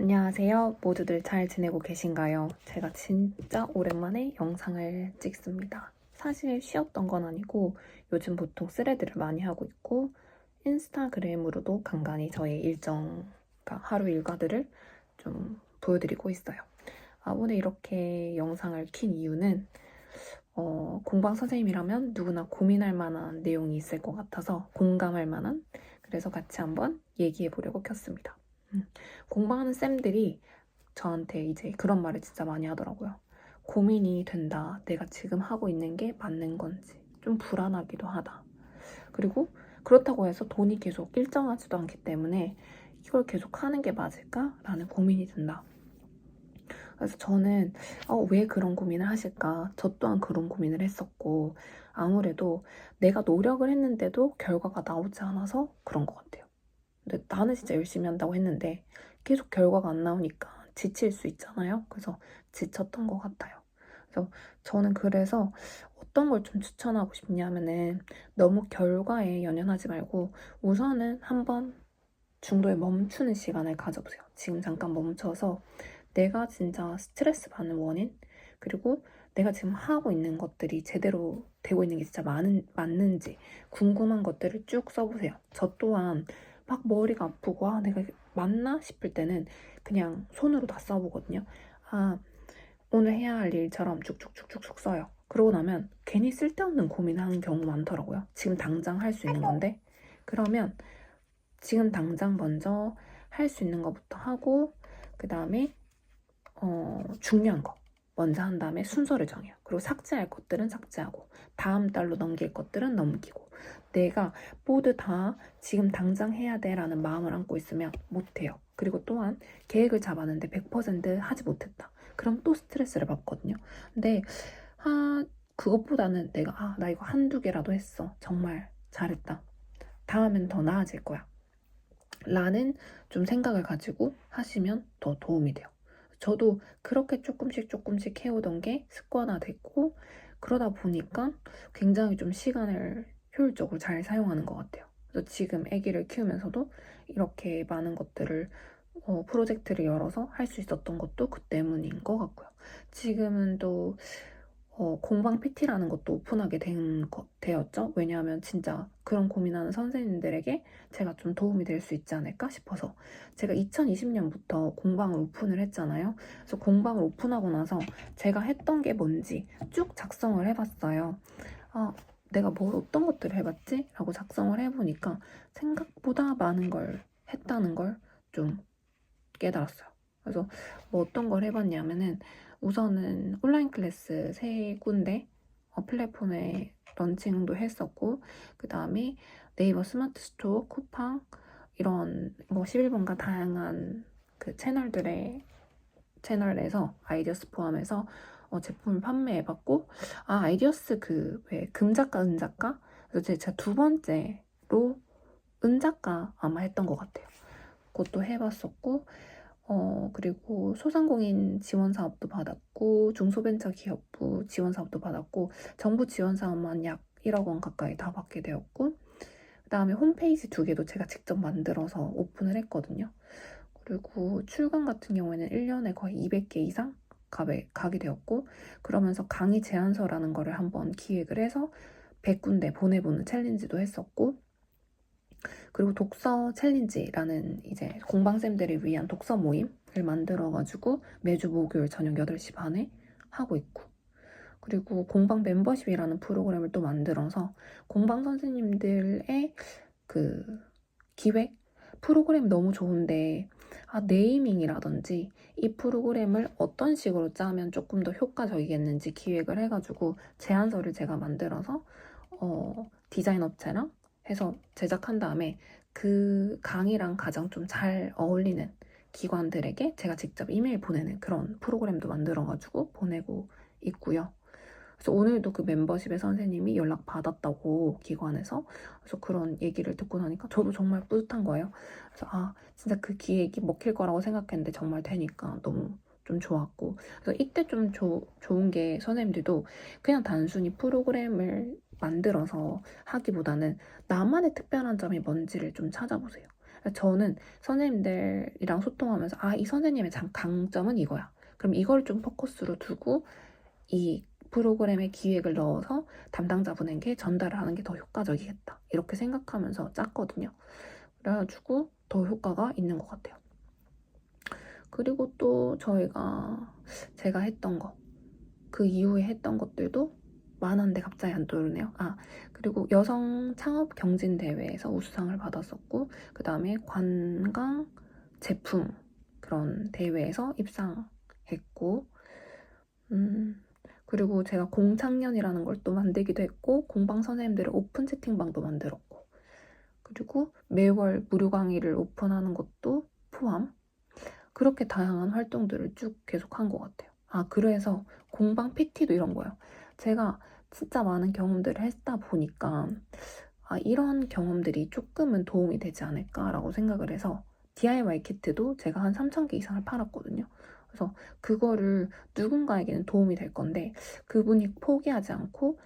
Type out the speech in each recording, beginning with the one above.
안녕하세요. 모두들 잘 지내고 계신가요? 제가 진짜 오랜만에 영상을 찍습니다. 사실 쉬었던 건 아니고 요즘 보통 스레드를 많이 하고 있고 인스타그램으로도 간간히 저의 일정, 그러니까 하루 일과들을 좀 보여드리고 있어요. 아, 오늘 이렇게 영상을 킨 이유는 어, 공방 선생님이라면 누구나 고민할 만한 내용이 있을 것 같아서 공감할 만한 그래서 같이 한번 얘기해 보려고 켰습니다. 음, 공부하는 쌤들이 저한테 이제 그런 말을 진짜 많이 하더라고요. 고민이 된다. 내가 지금 하고 있는 게 맞는 건지. 좀 불안하기도 하다. 그리고 그렇다고 해서 돈이 계속 일정하지도 않기 때문에 이걸 계속 하는 게 맞을까? 라는 고민이 든다. 그래서 저는 어, 왜 그런 고민을 하실까? 저 또한 그런 고민을 했었고 아무래도 내가 노력을 했는데도 결과가 나오지 않아서 그런 것 같아요. 근데 나는 진짜 열심히 한다고 했는데 계속 결과가 안 나오니까 지칠 수 있잖아요. 그래서 지쳤던 것 같아요. 그래서 저는 그래서 어떤 걸 좀 추천하고 싶냐면은 너무 결과에 연연하지 말고 우선은 한번 중도에 멈추는 시간을 가져보세요. 지금 잠깐 멈춰서 내가 진짜 스트레스 받는 원인 그리고 내가 지금 하고 있는 것들이 제대로 되고 있는 게 진짜 많은, 맞는지 궁금한 것들을 쭉 써보세요. 저 또한 막 머리가 아프고 아 내가 맞나 싶을 때는 그냥 손으로 다 써보거든요. 아 오늘 해야 할 일처럼 쭉쭉쭉쭉쭉 써요. 그러고 나면 괜히 쓸데없는 고민하는 경우 많더라고요. 지금 당장 할 수 있는 건데 그러면 지금 당장 먼저 할 수 있는 것부터 하고 그 다음에 어, 중요한 거 먼저 한 다음에 순서를 정해요. 그리고 삭제할 것들은 삭제하고 다음 달로 넘길 것들은 넘기고 내가 모두 다 지금 당장 해야 돼 라는 마음을 안고 있으면 못해요. 그리고 또한 계획을 잡았는데 100% 하지 못했다. 그럼 또 스트레스를 받거든요. 근데 아 그것보다는 내가 아 나 이거 한두 개라도 했어. 정말 잘했다. 다음엔 더 나아질 거야. 라는 좀 생각을 가지고 하시면 더 도움이 돼요. 저도 그렇게 조금씩 조금씩 해오던 게 습관화됐고 그러다 보니까 굉장히 좀 시간을 효율적으로 잘 사용하는 것 같아요. 그래서 지금 아기를 키우면서도 이렇게 많은 것들을 어, 프로젝트를 열어서 할 수 있었던 것도 그 때문인 것 같고요. 지금은 또 어, 공방 PT라는 것도 오픈하게 된 거, 되었죠. 왜냐하면 진짜 그런 고민하는 선생님들에게 제가 좀 도움이 될 수 있지 않을까 싶어서 제가 2020년부터 공방을 오픈을 했잖아요. 그래서 공방을 오픈하고 나서 제가 했던 게 뭔지 쭉 작성을 해봤어요. 아, 내가 뭘 어떤 것들을 해봤지? 라고 작성을 해보니까 생각보다 많은 걸 했다는 걸 좀 깨달았어요. 그래서 뭐 어떤 걸 해봤냐면은 우선은 온라인 클래스 세 군데 어, 플랫폼에 런칭도 했었고 그 다음에 네이버 스마트 스토어, 쿠팡 이런 뭐 11번가 다양한 그 채널들의 채널에서 아이디어스 포함해서 어, 제품을 판매해봤고 아 아이디어스 그 왜 금작가 은작가 그래서 제가 두 번째로 은작가 아마 했던 것 같아요. 그것도 해봤었고 어, 그리고 소상공인 지원 사업도 받았고, 중소벤처기업부 지원 사업도 받았고, 정부 지원 사업만 약 1억 원 가까이 다 받게 되었고, 그 다음에 홈페이지 두 개도 제가 직접 만들어서 오픈을 했거든요. 그리고 출강 같은 경우에는 1년에 거의 200개 이상 가게, 가게 되었고, 그러면서 강의 제안서라는 거를 한번 기획을 해서 100군데 보내보는 챌린지도 했었고, 그리고 독서 챌린지라는 이제 공방쌤들을 위한 독서 모임을 만들어가지고 매주 목요일 저녁 8시 반에 하고 있고 그리고 공방 멤버십이라는 프로그램을 또 만들어서 공방 선생님들의 그 기획 프로그램 너무 좋은데 아, 네이밍이라든지 이 프로그램을 어떤 식으로 짜면 조금 더 효과적이겠는지 기획을 해가지고 제안서를 제가 만들어서 어, 디자인 업체랑 해서 제작한 다음에 그 강의랑 가장 좀 잘 어울리는 기관들에게 제가 직접 이메일 보내는 그런 프로그램도 만들어가지고 보내고 있고요. 그래서 오늘도 그 멤버십의 선생님이 연락 받았다고 기관에서 그래서 그런 얘기를 듣고 나니까 저도 정말 뿌듯한 거예요. 그래서 아 진짜 그 기획이 먹힐 거라고 생각했는데 정말 되니까 너무 좀 좋았고 그래서 이때 좀 조, 좋은 게 선생님들도 그냥 단순히 프로그램을 만들어서 하기보다는 나만의 특별한 점이 뭔지를 좀 찾아보세요. 저는 선생님들이랑 소통하면서 아, 이 선생님의 장, 강점은 이거야. 그럼 이걸 좀 포커스로 두고 이 프로그램에 기획을 넣어서 담당자분에게 전달을 하는 게 더 효과적이겠다. 이렇게 생각하면서 짰거든요. 그래가지고 더 효과가 있는 것 같아요. 그리고 또 저희가 제가 했던 거, 그 이후에 했던 것들도 많은데 갑자기 안 떠오르네요. 아, 그리고 여성 창업 경진 대회에서 우수상을 받았었고, 그 다음에 관광 제품 그런 대회에서 입상했고, 음, 그리고 제가 공창년이라는 걸 또 만들기도 했고, 공방 선생님들의 오픈 채팅방도 만들었고, 그리고 매월 무료 강의를 오픈하는 것도 포함. 그렇게 다양한 활동들을 쭉 계속 한 것 같아요. 아, 그래서 공방 PT도 이런 거예요. 제가 진짜 많은 경험들을 했다 보니까, 아, 이런 경험들이 조금은 도움이 되지 않을까라고 생각을 해서 DIY 키트도 제가 한 3,000개 이상을 팔았거든요. 그래서 그거를 누군가에게는 도움이 될 건데, 그분이 포기하지 않고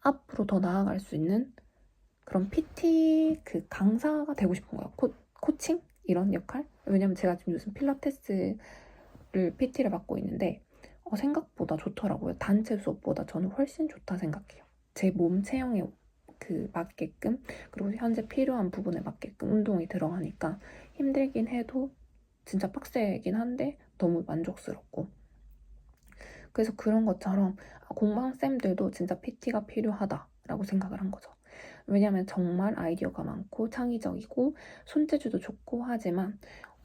앞으로 더 나아갈 수 있는 그런 PT 그 강사가 되고 싶은 거예요. 코, 코칭? 이런 역할? 왜냐면 제가 지금 요즘 필라테스를 PT를 받고 있는데 어, 생각보다 좋더라고요. 단체 수업보다 저는 훨씬 좋다 생각해요. 제 몸 체형에 그 맞게끔 그리고 현재 필요한 부분에 맞게끔 운동이 들어가니까 힘들긴 해도 진짜 빡세긴 한데 너무 만족스럽고 그래서 그런 것처럼 공방쌤들도 진짜 PT가 필요하다라고 생각을 한 거죠. 왜냐면 정말 아이디어가 많고 창의적이고 손재주도 좋고 하지만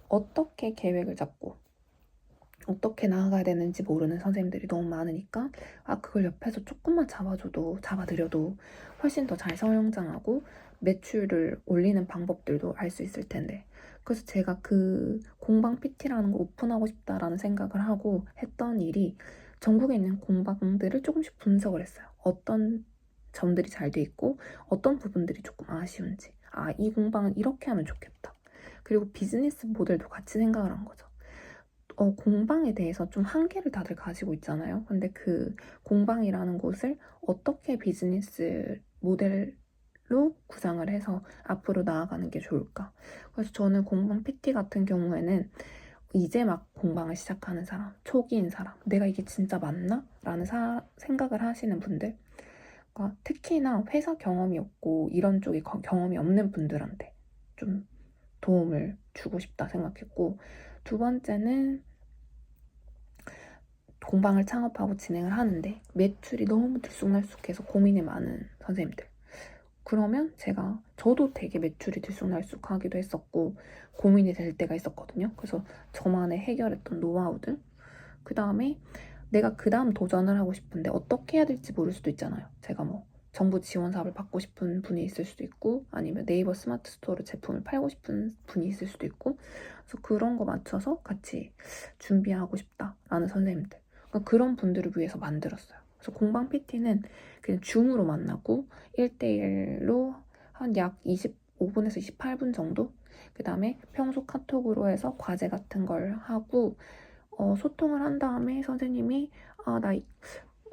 어떻게 계획을 잡고 어떻게 나아가야 되는지 모르는 선생님들이 너무 많으니까 아 그걸 옆에서 조금만 잡아줘도 잡아드려도 훨씬 더 잘 성장하고 매출을 올리는 방법들도 알 수 있을 텐데 그래서 제가 그 공방 PT라는 걸 오픈하고 싶다라는 생각을 하고 했던 일이 전국에 있는 공방들을 조금씩 분석을 했어요. 어떤 점들이 잘 돼 있고 어떤 부분들이 조금 아쉬운지 아 이 공방은 이렇게 하면 좋겠다. 그리고 비즈니스 모델도 같이 생각을 한 거죠. 어, 공방에 대해서 좀 한계를 다들 가지고 있잖아요. 근데 그 공방이라는 곳을 어떻게 비즈니스 모델 로 구상을 해서 앞으로 나아가는 게 좋을까? 그래서 저는 공방 PT 같은 경우에는 이제 막 공방을 시작하는 사람, 초기인 사람, 내가 이게 진짜 맞나? 라는 사, 생각을 하시는 분들, 그러니까 특히나 회사 경험이 없고 이런 쪽에 거- 경험이 없는 분들한테 좀 도움을 주고 싶다 생각했고, 두 번째는 공방을 창업하고 진행을 하는데 매출이 너무 들쑥날쑥해서 고민이 많은 선생님들. 그러면 제가 저도 되게 매출이 들쑥날쑥하기도 했었고 고민이 될 때가 있었거든요. 그래서 저만의 해결했던 노하우들. 그 다음에 내가 그 다음 도전을 하고 싶은데 어떻게 해야 될지 모를 수도 있잖아요. 제가 뭐 정부 지원 사업을 받고 싶은 분이 있을 수도 있고 아니면 네이버 스마트 스토어로 제품을 팔고 싶은 분이 있을 수도 있고 그래서 그런 거 맞춰서 같이 준비하고 싶다라는 선생님들 그러니까 그런 분들을 위해서 만들었어요. 그래서 공방 PT는 그냥 줌으로 만나고 1대1로 한 약 25분에서 28분 정도 그 다음에 평소 카톡으로 해서 과제 같은 걸 하고 어, 소통을 한 다음에 선생님이 아, 나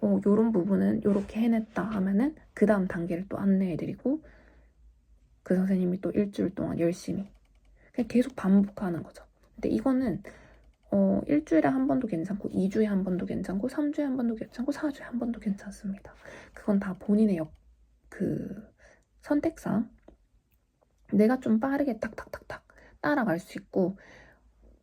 어, 요런 부분은 요렇게 해냈다 하면은 그 다음 단계를 또 안내해드리고 그 선생님이 또 일주일 동안 열심히 그냥 계속 반복하는 거죠. 근데 이거는 어, 일주일에 한 번도 괜찮고 2주에 한 번도 괜찮고 3주에 한 번도 괜찮고 4주에 한 번도 괜찮습니다. 그건 다 본인의 역, 그 선택상 내가 좀 빠르게 탁탁탁탁 따라갈 수 있고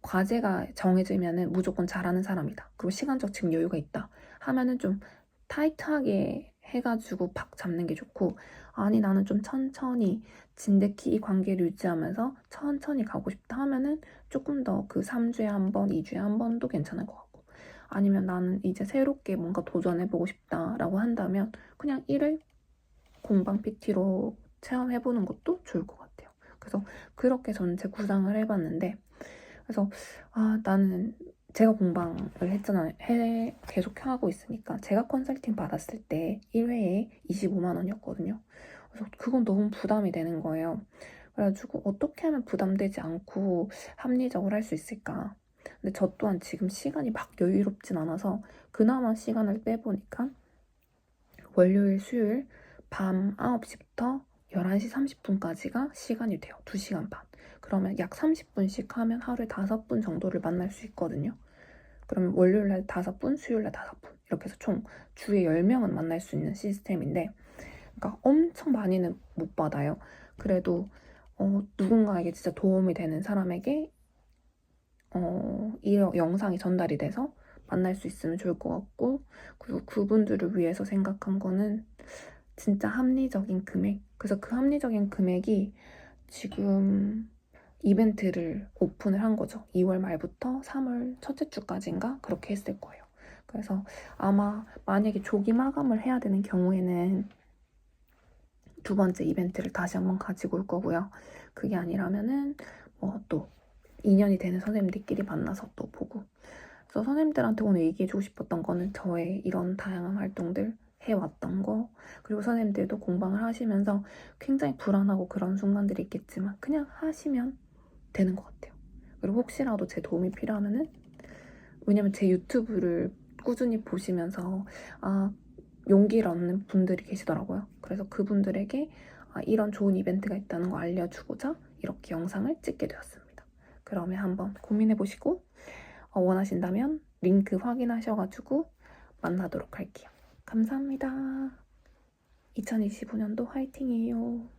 과제가 정해지면은 무조건 잘하는 사람이다. 그리고 시간적 지금 여유가 있다. 하면은 좀 타이트하게 해가지고 팍 잡는 게 좋고 아니 나는 좀 천천히 진득히 이 관계를 유지하면서 천천히 가고 싶다 하면은 조금 더 그 3주에 한 번, 2주에 한 번도 괜찮을 것 같고 아니면 나는 이제 새롭게 뭔가 도전해보고 싶다라고 한다면 그냥 1을 공방 PT로 체험해보는 것도 좋을 것 같아요. 그래서 그렇게 전체 구상을 해봤는데 그래서 아 나는 제가 공방을 했잖아요. 해 계속 하고 있으니까 제가 컨설팅 받았을 때 1회에 25만 원이었거든요. 그래서 그건 너무 부담이 되는 거예요. 그래가지고 어떻게 하면 부담되지 않고 합리적으로 할 수 있을까? 근데 저 또한 지금 시간이 막 여유롭진 않아서 그나마 시간을 빼보니까 월요일, 수요일 밤 9시부터 11시 30분까지가 시간이 돼요. 2시간 반. 그러면 약 30분씩 하면 하루에 5분 정도를 만날 수 있거든요. 그러면 월요일날 5분, 수요일날 5분 이렇게 해서 총 주에 10명은 만날 수 있는 시스템인데 그러니까 엄청 많이는 못 받아요. 그래도 어, 누군가에게 진짜 도움이 되는 사람에게 어, 이 영상이 전달이 돼서 만날 수 있으면 좋을 것 같고 그리고 그분들을 위해서 생각한 거는 진짜 합리적인 금액 그래서 그 합리적인 금액이 지금 이벤트를 오픈을 한 거죠. 2월 말부터 3월 첫째 주까지인가? 그렇게 했을 거예요. 그래서 아마 만약에 조기 마감을 해야 되는 경우에는 두 번째 이벤트를 다시 한번 가지고 올 거고요. 그게 아니라면은 뭐 또 인연이 되는 선생님들끼리 만나서 또 보고. 그래서 선생님들한테 오늘 얘기해주고 싶었던 거는 저의 이런 다양한 활동들 해왔던 거. 그리고 선생님들도 공방을 하시면서 굉장히 불안하고 그런 순간들이 있겠지만 그냥 하시면 되는 것 같아요. 그리고 혹시라도 제 도움이 필요하면은 왜냐면 제 유튜브를 꾸준히 보시면서 아 용기를 얻는 분들이 계시더라고요. 그래서 그분들에게 아, 이런 좋은 이벤트가 있다는 거 알려주고자 이렇게 영상을 찍게 되었습니다. 그러면 한번 고민해 보시고 어, 원하신다면 링크 확인하셔가지고 만나도록 할게요. 감사합니다. 2025년도 화이팅이에요.